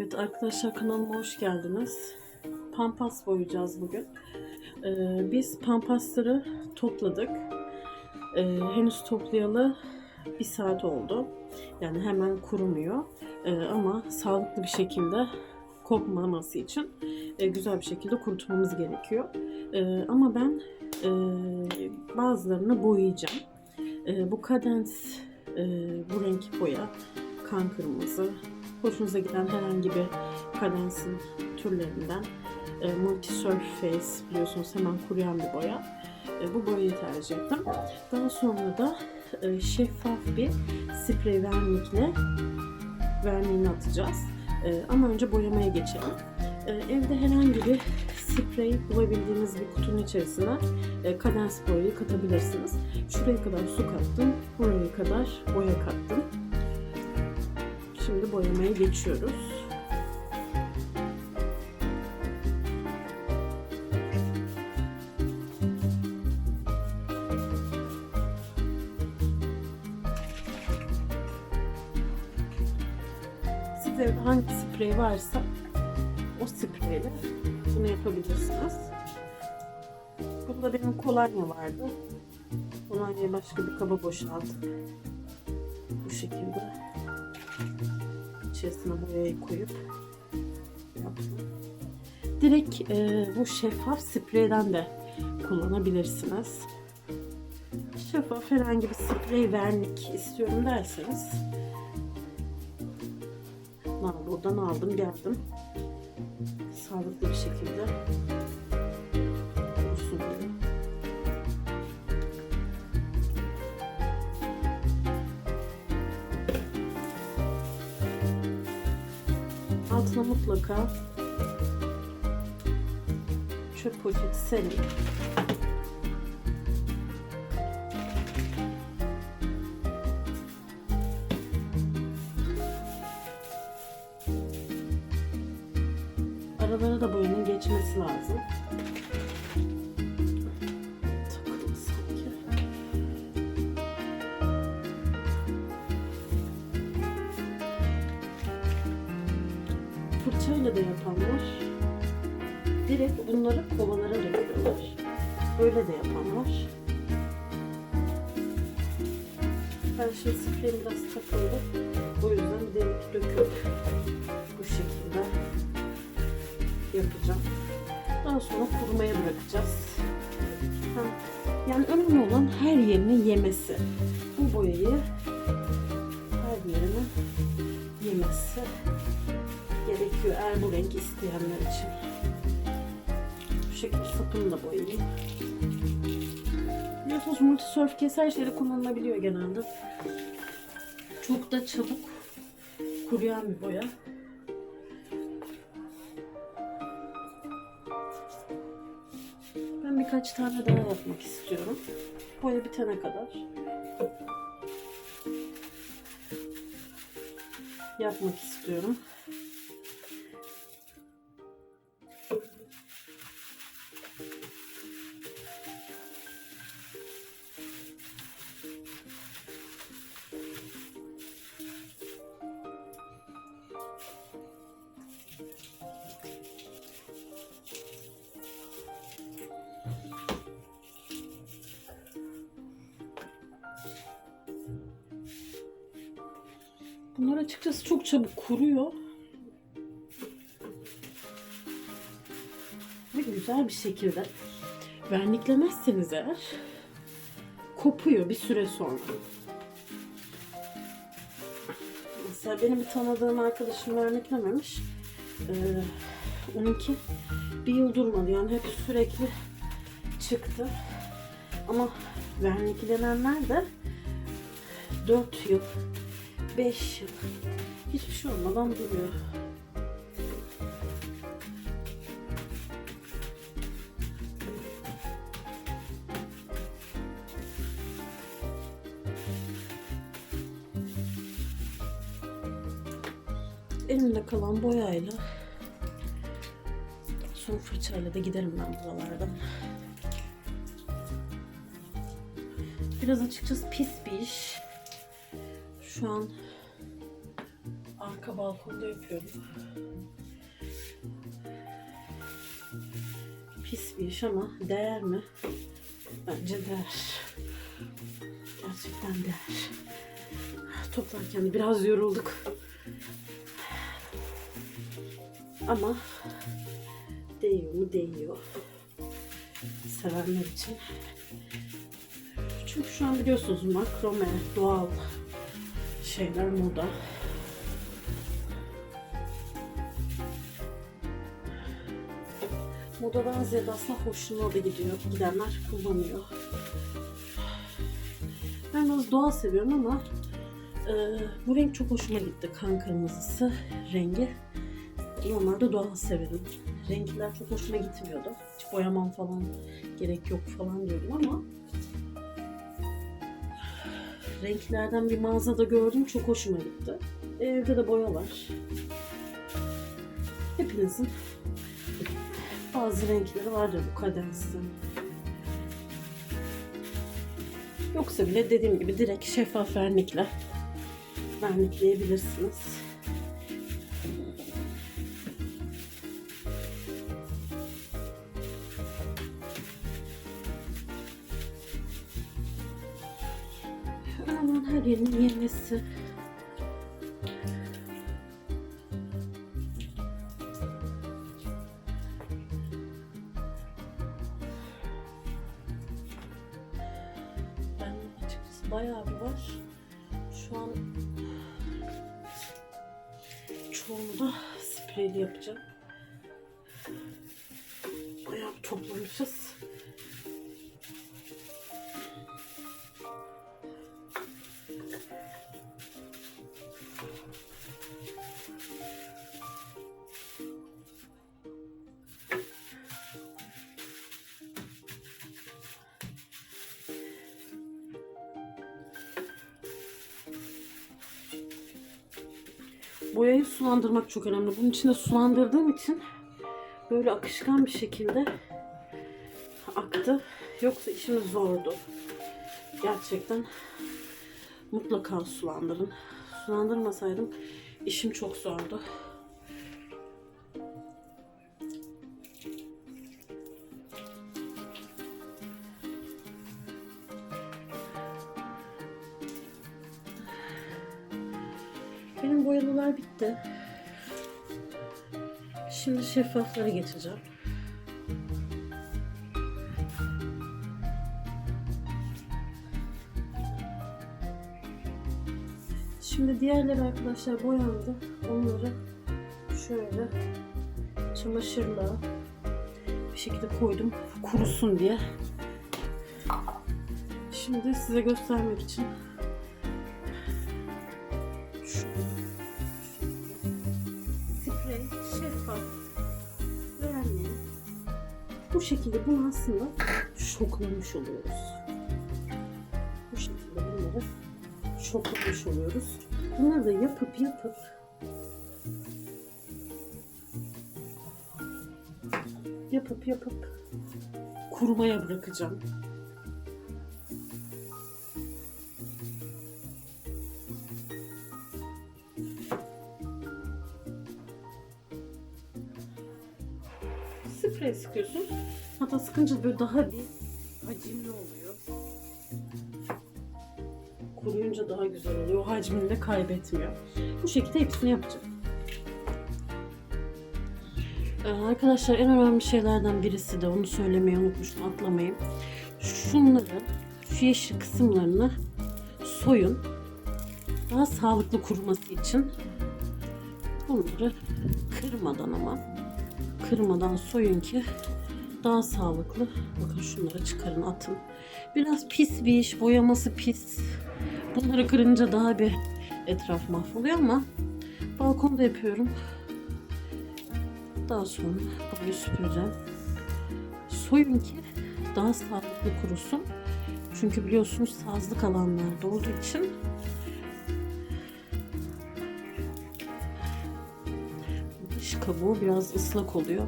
Evet arkadaşlar kanalıma hoş geldiniz. Pampas boyayacağız bugün. Ee, biz pampasları topladık. Ee, henüz toplayalı bir saat oldu. Yani hemen kurumuyor. Ee, ama sağlıklı bir şekilde kopmaması için e, güzel bir şekilde kurutmamız gerekiyor. Ee, ama ben e, bazılarını boyayacağım. E, bu kadens e, bu renk boya kan kırmızı hoşunuza giden herhangi bir kadensin türlerinden e, multi surface biliyorsunuz hemen kuruyan bir boya. E, bu boyayı tercih ettim. Daha sonra da e, şeffaf bir sprey vernikle verniğini atacağız. E, ama önce boyamaya geçelim. E, evde herhangi bir sprey bulabildiğiniz bir kutunun içerisine e, kadens boyayı katabilirsiniz. Şuraya kadar su kattım buraya kadar boya kattım Şimdi boyamaya geçiyoruz. Size hangi sprey varsa o spreyle bunu yapabilirsiniz. Burada benim kolonya vardı. Kolonyayı başka bir kaba boşaltıp bu şekilde içerisine boyayı koyup. Direkt e, bu şeffaf spreyden de kullanabilirsiniz. Şeffaf herhangi bir sprey vernik istiyorum derseniz Aa, buradan aldım geldim. Sağlıklı bir şekilde altına mutlaka çöp poşeti serin. Aralara da boyanın geçmesi lazım. Da yapanlar direkt bunları kovalara döküyorlar. Böyle de yapan var. Ben şimdi spreyim biraz takıldı. O yüzden direkt döküp bu şekilde yapacağım. Daha sonra kurumaya bırakacağız. Ha, Yani önemli olan her yerini yemesi. Bu boyayı her yerini yemesi gerekiyor eğer bu renk isteyenler için. Bu şekilde sapını da boyayayım. Biliyorsunuz multisurf kes her şeyde kullanılabiliyor genelde. Çok da çabuk kuruyan bir boya. Ben birkaç tane daha yapmak istiyorum. Boya bitene kadar. Yapmak istiyorum. Bunlar açıkçası çok çabuk kuruyor. Ve güzel bir şekilde verniklemezseniz eğer kopuyor bir süre sonra. Mesela benim bir tanıdığım arkadaşım verniklememiş. Ee, onunki bir yıl durmadı yani hep sürekli çıktı. Ama verniklenenler de 4 yıl 5 yıl. Hiçbir şey olmadan duruyor. Elimde kalan boyayla son fırçayla da giderim ben buralardan. Biraz açıkçası pis bir iş. Şu an arka balkonda yapıyorum. Pis bir iş ama değer mi? Bence değer. Gerçekten değer. Toplarken de biraz yorulduk. Ama değiyor mu? Değiyor. Sevenler için. Çünkü şu an biliyorsunuz makrome, doğal şeyler moda. Modadan ziyade aslında hoşuna da gidiyor. Gidenler kullanıyor. Ben biraz doğal seviyorum ama e, bu renk çok hoşuma gitti. Kan kırmızısı rengi. Normalde doğal severim. Renkler çok hoşuma gitmiyordu. Hiç boyamam falan gerek yok falan diyordum ama renklerden bir mağazada gördüm. Çok hoşuma gitti. Evde de boya var. Hepinizin bazı renkleri vardır bu kadensin. Yoksa bile dediğim gibi direkt şeffaf vernikle vernikleyebilirsiniz. Yenmesi. Ben açıkçası bayağı bir var. Şu an çoğunu da spreyli yapacağım. Boyayı sulandırmak çok önemli. Bunun içinde sulandırdığım için böyle akışkan bir şekilde aktı. Yoksa işimiz zordu. Gerçekten mutlaka sulandırın. Sulandırmasaydım işim çok zordu. Benim boyalılar bitti. Şimdi şeffaflara geçeceğim. Şimdi diğerleri arkadaşlar boyandı. Onları şöyle çamaşırla bir şekilde koydum kurusun diye. Şimdi size göstermek için şekilde bunu aslında şoklamış oluyoruz. Bu şekilde bunları şoklamış oluyoruz. Bunları da yapıp yapıp yapıp yapıp kurumaya bırakacağım. Sprey sıkıyorsun. Hatta sıkınca böyle daha bir hacimli oluyor. Kuruyunca daha güzel oluyor. O hacmini de kaybetmiyor. Bu şekilde hepsini yapacağım. Ee, arkadaşlar en önemli şeylerden birisi de onu söylemeyi unutmuştum atlamayın. Şunları şu yeşil kısımlarını soyun. Daha sağlıklı kuruması için bunları kırmadan ama kırmadan soyun ki daha sağlıklı. Bakın şunları çıkarın atın. Biraz pis bir iş. Boyaması pis. Bunları kırınca daha bir etraf mahvoluyor ama balkonda yapıyorum. Daha sonra burayı süpüreceğim. Soyun ki daha sağlıklı kurusun. Çünkü biliyorsunuz sazlık alanlarda olduğu için kabuğu biraz ıslak oluyor.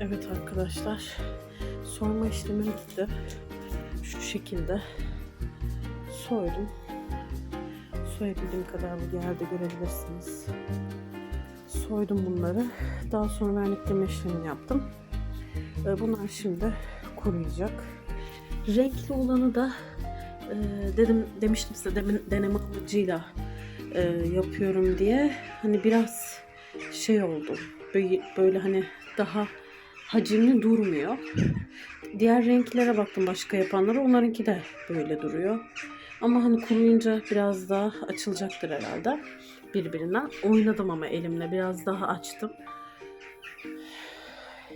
Evet arkadaşlar. Soyma işlemim bitti. Şu şekilde soydum. soyabildiğim kadar bu yerde görebilirsiniz. Soydum bunları. Daha sonra vernikleme işlemini yaptım. Ee, Bunlar şimdi kuruyacak. Renkli olanı da e, dedim demiştim size demin deneme amacıyla e, yapıyorum diye. Hani biraz şey oldu. Böyle, böyle hani daha hacimli durmuyor. Diğer renklere baktım başka yapanlara. Onlarınki de böyle duruyor. Ama hani kuruyunca biraz daha açılacaktır herhalde birbirinden. Oynadım ama elimle biraz daha açtım.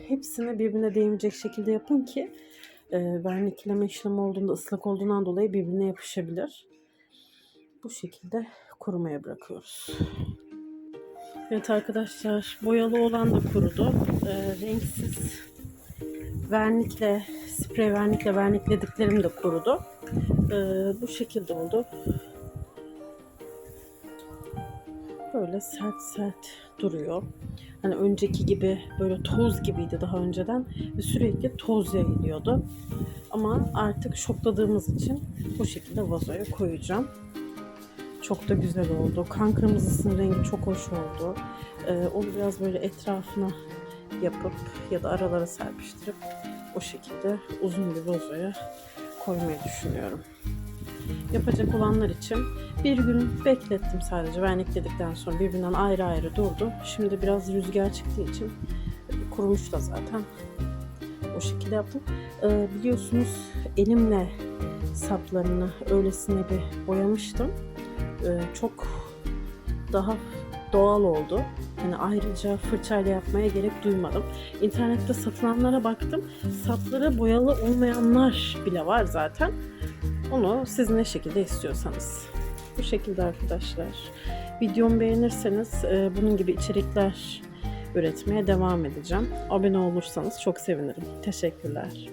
Hepsini birbirine değmeyecek şekilde yapın ki e, vernikleme işlemi olduğunda ıslak olduğundan dolayı birbirine yapışabilir. Bu şekilde kurumaya bırakıyoruz. Evet arkadaşlar boyalı olan da kurudu. E, renksiz vernikle, sprey vernikle verniklediklerim de kurudu. E, bu şekilde oldu. Böyle sert sert duruyor. Hani önceki gibi böyle toz gibiydi daha önceden ve sürekli toz yayılıyordu. Ama artık şokladığımız için bu şekilde vazoya koyacağım. Çok da güzel oldu. Kan kırmızısının rengi çok hoş oldu. Ee, onu biraz böyle etrafına yapıp ya da aralara serpiştirip o şekilde uzun bir vazoya koymayı düşünüyorum. Yapacak olanlar için bir gün beklettim sadece vernikledikten sonra birbirinden ayrı ayrı durdu. Şimdi biraz rüzgar çıktığı için kurumuş da zaten. O şekilde yaptım. Ee, biliyorsunuz elimle saplarını öylesine bir boyamıştım. Ee, çok daha doğal oldu. Yani ayrıca fırçayla yapmaya gerek duymadım. İnternette satılanlara baktım. Sapları boyalı olmayanlar bile var zaten. Onu siz ne şekilde istiyorsanız. Bu şekilde arkadaşlar. Videomu beğenirseniz e, bunun gibi içerikler üretmeye devam edeceğim. Abone olursanız çok sevinirim. Teşekkürler.